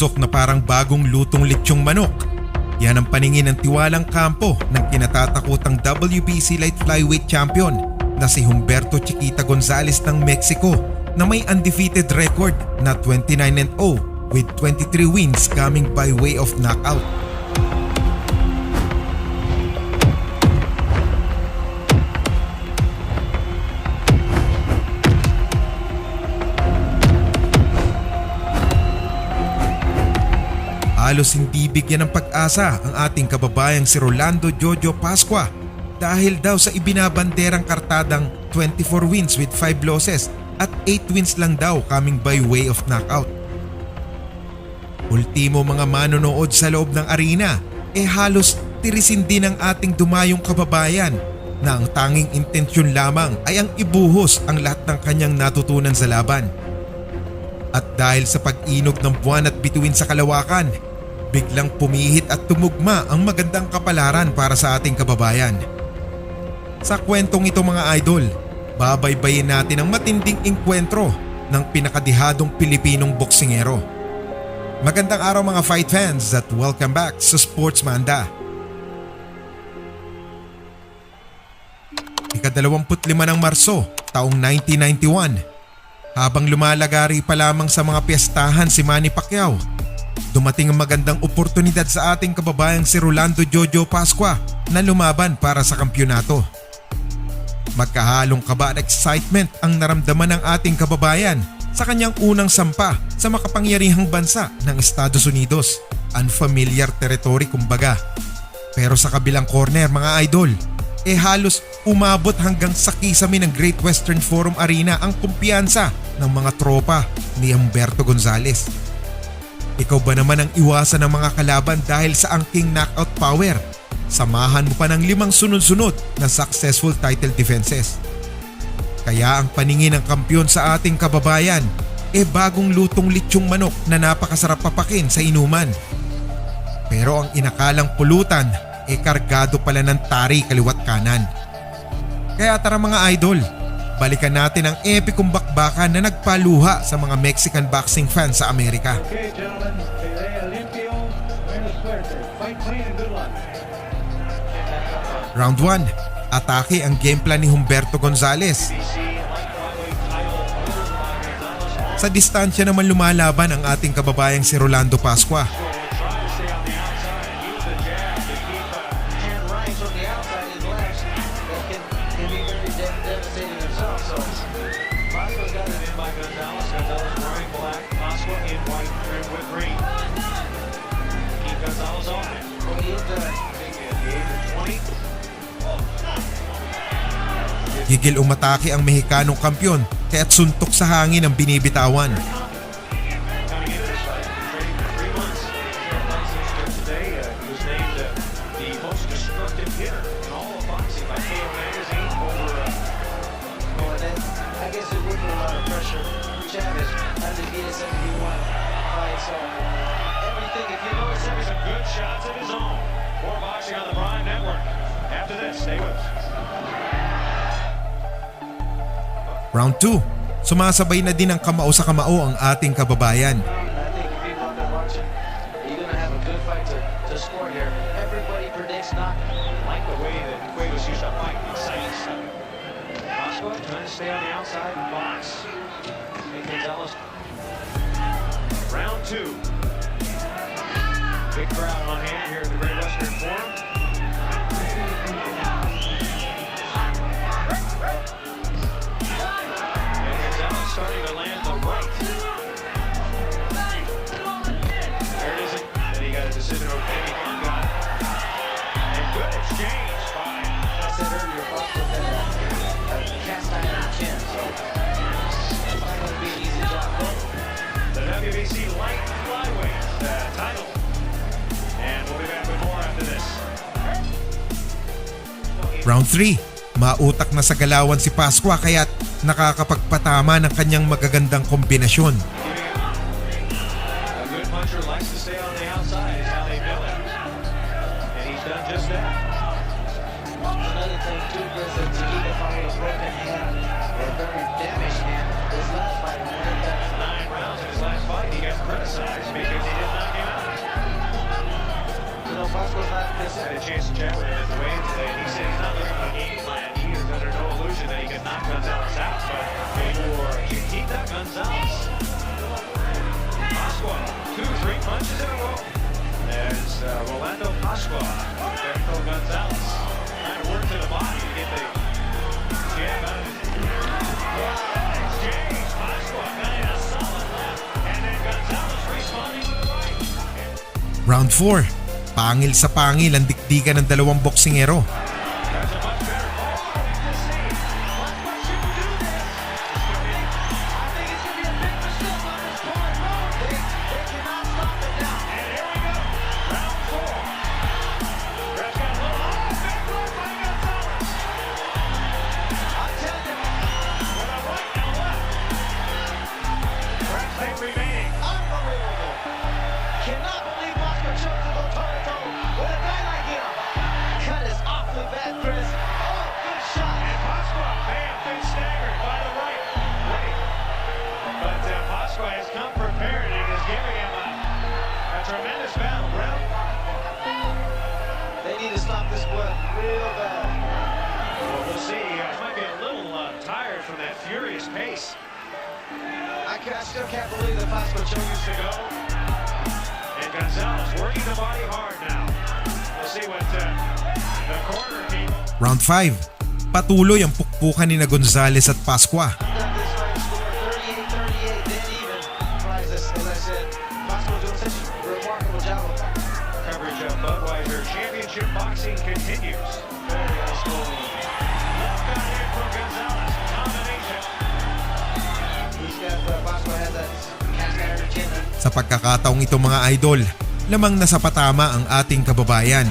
Umuusok na parang bagong lutong litsyong manok. Yan ang paningin ng tiwalang kampo ng kinatatakutang WBC Light Flyweight Champion na si Humberto Chiquita Gonzalez ng Mexico na may undefeated record na 29-0 with 23 wins coming by way of knockout. Halos hindi bigyan ng pag-asa ang ating kababayang si Rolando Jojo Pasqua dahil daw sa ibinabanderang kartadang 24 wins with 5 losses at 8 wins lang daw coming by way of knockout. Ultimo mga manonood sa loob ng arena eh halos tirisin din ng ating dumayong kababayan na ang tanging intensyon lamang ay ang ibuhos ang lahat ng kanyang natutunan sa laban. At dahil sa pag-inog ng buwan at bituin sa kalawakan, biglang pumihit at tumugma ang magandang kapalaran para sa ating kababayan. Sa kwentong ito mga idol, babaybayin natin ang matinding inkwentro ng pinakadihadong Pilipinong boksingero. Magandang araw mga fight fans at welcome back sa Sports Manda. Ikadalawamput-lima ng Marso, taong 1991. Habang lumalagari pa lamang sa mga piyestahan si Manny Pacquiao, dumating ang magandang oportunidad sa ating kababayang si Rolando Jojo Pasqua na lumaban para sa kampyonato. Magkahalong kaba at excitement ang naramdaman ng ating kababayan sa kanyang unang sampa sa makapangyarihang bansa ng Estados Unidos. Unfamiliar territory kumbaga. Pero sa kabilang corner mga idol, eh halos umabot hanggang sa kisame ng Great Western Forum Arena ang kumpiyansa ng mga tropa ni Humberto Gonzalez. Ikaw ba naman ang iwasan ng mga kalaban dahil sa angking knockout power? Samahan mo pa ng limang sunod-sunod na successful title defenses. Kaya ang paningin ng kampyon sa ating kababayan e bagong lutong litsyong manok na napakasarap papakin sa inuman. Pero ang inakalang pulutan e kargado pala ng tari kaliwat kanan. Kaya tara mga idol, balikan natin ang epikong bakbakan na nagpaluha sa mga Mexican boxing fans sa Amerika. Round 1, atake ang game plan ni Humberto Gonzalez. Sa distansya naman lumalaban ang ating kababayang si Rolando Pasqua. Pascua's got it in by Gonzalez. Gonzalez wearing black. Pascua in white trimmed with green. Keep Gonzalez on it. when he hit the At the age of 20, Gigil umatake ang Mexicanong kampyon kaya't suntok sa hangin ang binibitawan. Round 2, sumasabay na din ang kamao sa kamao ang ating kababayan. Round two. Big crowd on hand here at the Great Western Forum. Round 3, mautak na sa galawan si Pasqua kaya't nakakapagpatama ng kanyang magagandang kombinasyon. Fight, he got because not had a chance to chat with him at the weigh-in today, he said he's not looking for a game plan. He is under no illusion that he knock Gonzalez out, but Gonzalez. Pasqua, two, three punches in a row. There's uh, Rolando Pasqua, Gonzalez. Trying to work to the body to get the jab out of. Round 4. Pangil sa pangil ang dikdikan ng dalawang boksingero. Need to stop this blood real bad. Well, we'll see. Uh, he might be a little uh, tired from that furious pace. I, ca- I still can't believe that Pasco chose to go. And Gonzalez working the body hard now. We'll see what uh, the corner people. Round 5. Patuloy ang pukpukan ni na Gonzales at Pasqua. Sa pagkakataong ito mga idol, lamang nasa patama ang ating kababayan.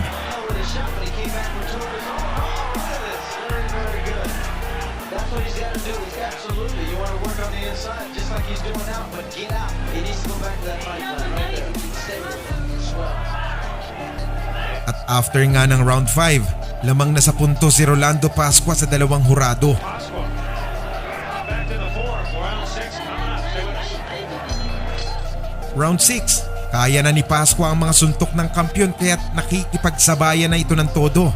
At after nga ng round 5, lamang na sa punto si Rolando Pasqua sa dalawang hurado. Round six coming up. Stay with us. Round 6, kaya na ni Pasqua ang mga suntok ng kampyon kaya't nakikipagsabayan na ito ng todo.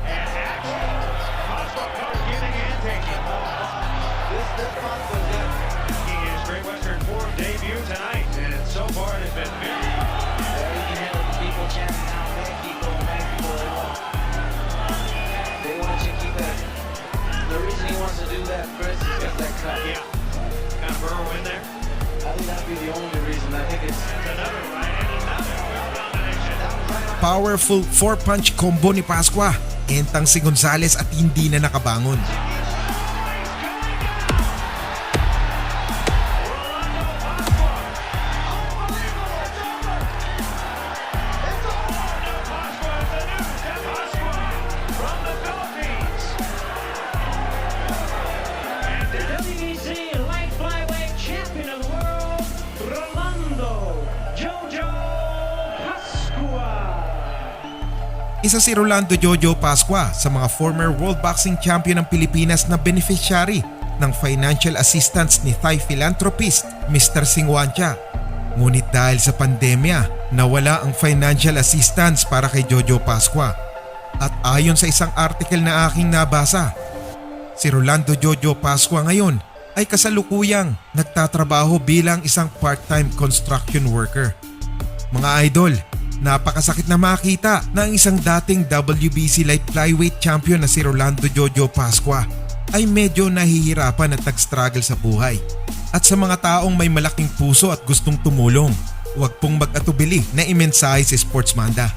Wants to do that, Chris, is that cut. Yeah. Kind of burrow in there. I think that'd be the only reason. I think it's Another right and another that. Powerful 4-punch combo ni Pasqua. Entang si Gonzales at hindi na nakabangon. Isa si Rolando Jojo Pasqua sa mga former World Boxing Champion ng Pilipinas na beneficiary ng financial assistance ni Thai philanthropist Mr. Singwancha. Ngunit dahil sa pandemya, nawala ang financial assistance para kay Jojo Pasqua. At ayon sa isang article na aking nabasa, si Rolando Jojo Pasqua ngayon ay kasalukuyang nagtatrabaho bilang isang part-time construction worker. Mga idol, napakasakit na makita na ang isang dating WBC light flyweight champion na si Rolando Jojo Pasqua ay medyo nahihirapan at nag-struggle sa buhay. At sa mga taong may malaking puso at gustong tumulong, huwag pong mag-atubili na imensahe si Sportsmanda.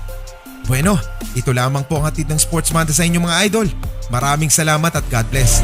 Bueno, ito lamang po ang hatid ng Sportsmanda sa inyo mga idol. Maraming salamat at God bless.